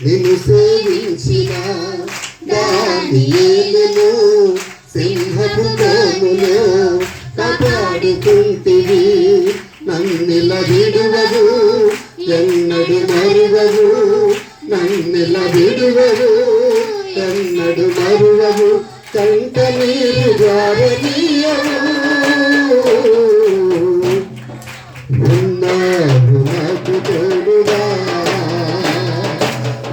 నిన్ను సేవించిన దానియేలును సింహపు గోములో కాపాడుకుంటివి. నన్నెల విడువవు ఎన్నడు మరువవు నన్నెల విడువవు ఎన్నడు మరువవు కంట నీరు జారనీయవు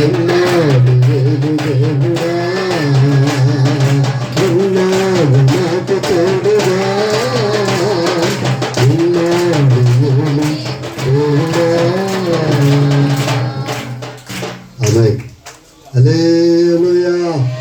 Amém. Aleluia.